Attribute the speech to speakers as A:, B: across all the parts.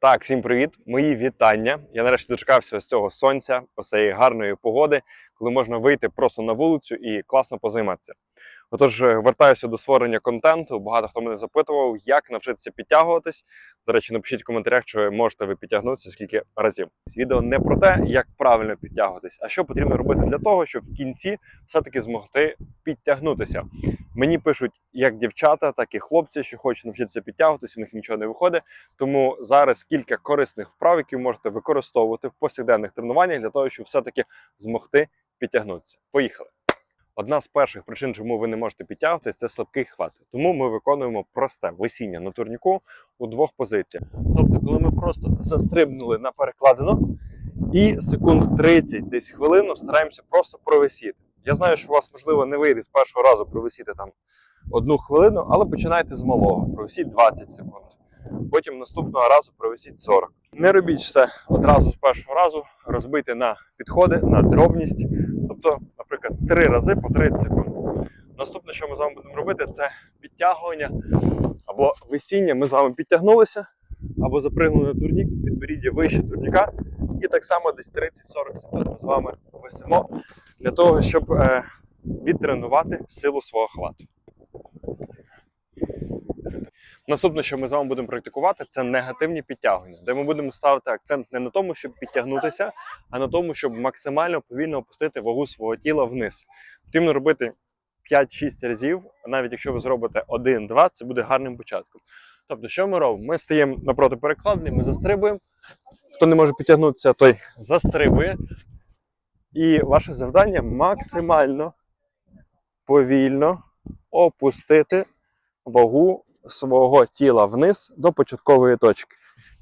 A: Так, всім привіт! Мої вітання. Я нарешті дочекався ось цього сонця, ось цієї гарної погоди, коли можна вийти просто на вулицю і класно позайматися. Отож, е, вертаюся до створення контенту. Багато хто мене запитував, як навчитися підтягуватись. До речі, напишіть в коментарях, чи можете ви підтягнутися скільки разів. Відео не про те, як правильно підтягуватись, а що потрібно робити для того, щоб в кінці все-таки змогти підтягнутися. Мені пишуть як дівчата, так і хлопці, що хочуть навчитися підтягуватись, у них нічого не виходить. Тому зараз кілька корисних вправ, які можете використовувати в повсякденних тренуваннях для того, щоб все-таки змогти підтягнутися. Поїхали! Одна з перших причин, чому ви не можете підтягуватись, це слабкий хват. Тому ми виконуємо просте висіння на турніку у двох позиціях. Тобто, коли ми просто застрибнули на перекладину і секунд 30, десь хвилину стараємося просто провисіти. Я знаю, що у вас можливо не вийде з першого разу провисіти там одну хвилину, але починайте з малого. Провисіть 20 секунд. Потім наступного разу провисіть 40. Не робіть все одразу з першого разу, розбийте на підходи, на дробність. Тобто, наприклад, три рази по 30 секунд. Наступне, що ми з вами будемо робити, це підтягування або висіння. Ми з вами підтягнулися, або запригнули на турнік, підборіддя вище турніка. І так само десь 30-40 секунд ми з вами висимо для того, щоб е, відтренувати силу свого хвату. Наступне, що ми з вами будемо практикувати, це негативні підтягування, де ми будемо ставити акцент не на тому, щоб підтягнутися, а на тому, щоб максимально повільно опустити вагу свого тіла вниз. Потрібно робити 5-6 разів, навіть якщо ви зробите 1-2, це буде гарним початком. Тобто, що ми робимо? Ми стаємо напроти перекладини, ми застрибуємо. Хто не може підтягнутися, той застрибує. І ваше завдання максимально повільно опустити вагу свого тіла вниз до початкової точки.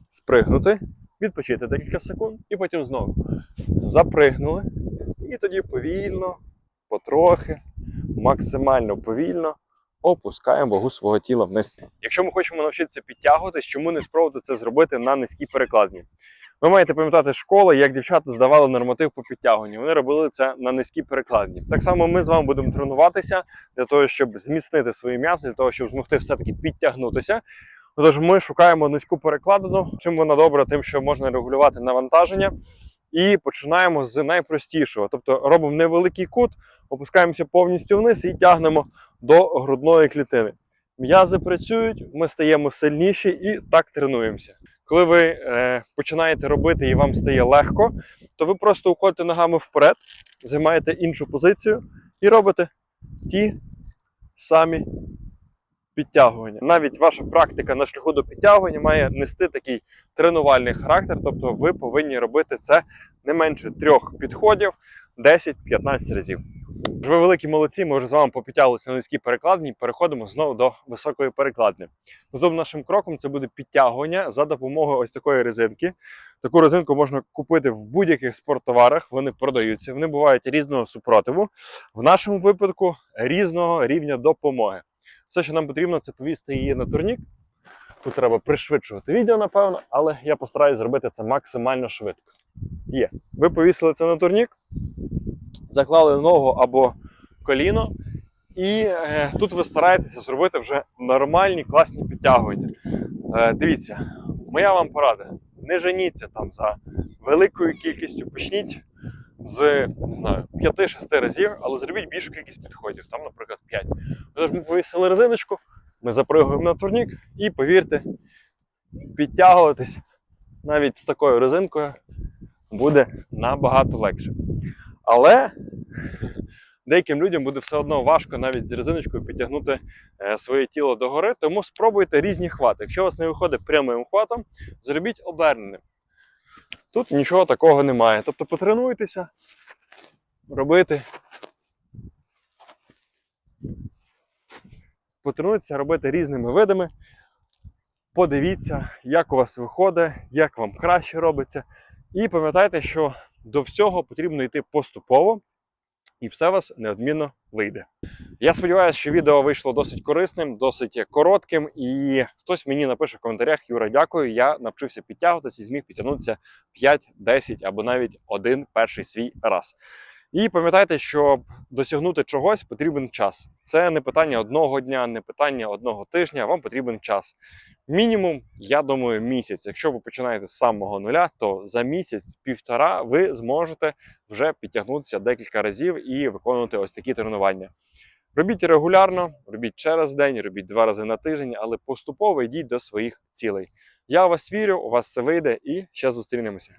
A: Спригнути, відпочити декілька секунд, і потім знову запригнули. І тоді повільно, потрохи, максимально повільно опускаємо вагу свого тіла вниз. Якщо ми хочемо навчитися підтягуватись, чому не спробувати це зробити на низькій перекладні? Ви маєте пам'ятати школи, як дівчата здавали норматив по підтягуванню. Вони робили це на низькій перекладні. Так само ми з вами будемо тренуватися для того, щоб зміцнити свої м'язи, для того, щоб змогти все-таки підтягнутися. Тож ми шукаємо низьку перекладину. Чим вона добра, тим, що можна регулювати навантаження. І починаємо з найпростішого. Тобто робимо невеликий кут, опускаємося повністю вниз і тягнемо до грудної клітини. М'язи працюють, ми стаємо сильніші і так тренуємося. Коли ви е, починаєте робити і вам стає легко, то ви просто уходите ногами вперед, займаєте іншу позицію і робите ті самі підтягування. Навіть ваша практика на шляху до підтягування має нести такий тренувальний характер, тобто ви повинні робити це не менше трьох підходів 10-15 разів. Ви великі молодці, ми вже з вами попідтягувалися на низькій перекладні, переходимо знову до високої перекладні. Наступним нашим кроком це буде підтягування за допомогою ось такої резинки. Таку резинку можна купити в будь-яких спорттоварах, вони продаються, вони бувають різного супротиву. В нашому випадку різного рівня допомоги. Все, що нам потрібно, це повісти її на турнік. Тут треба пришвидшувати відео, напевно, але я постараюсь зробити це максимально швидко. Є. Ви повісили це на турнік, заклали ногу або коліно, і е, тут ви стараєтеся зробити вже нормальні класні підтягування. Е, дивіться, моя вам порада: не женіться там за великою кількістю, почніть з не знаю, 5-6 разів, але зробіть більшу кількість підходів, там, наприклад, 5. Тож ми повісили резиночку, ми запригуємо на турнік і повірте, підтягуватись навіть з такою резинкою буде набагато легше. Але деяким людям буде все одно важко навіть з резиночкою підтягнути е, своє тіло догори, тому спробуйте різні хвати. Якщо у вас не виходить прямим хватом, зробіть оберненим. Тут нічого такого немає. Тобто потренуйтеся робити. Потренуйтеся робити різними видами. Подивіться, як у вас виходить, як вам краще робиться. І пам'ятайте, що до всього потрібно йти поступово, і все вас неодмінно вийде. Я сподіваюся, що відео вийшло досить корисним, досить коротким, і хтось мені напише в коментарях: Юра, дякую, я навчився підтягуватися і зміг підтягнутися 5, 10 або навіть один перший свій раз. І пам'ятайте, щоб досягнути чогось, потрібен час. Це не питання одного дня, не питання одного тижня. Вам потрібен час. Мінімум, я думаю, місяць. Якщо ви починаєте з самого нуля, то за місяць-півтора ви зможете вже підтягнутися декілька разів і виконувати ось такі тренування. Робіть регулярно, робіть через день, робіть два рази на тиждень, але поступово йдіть до своїх цілей. Я вас вірю, у вас це вийде і ще зустрінемося.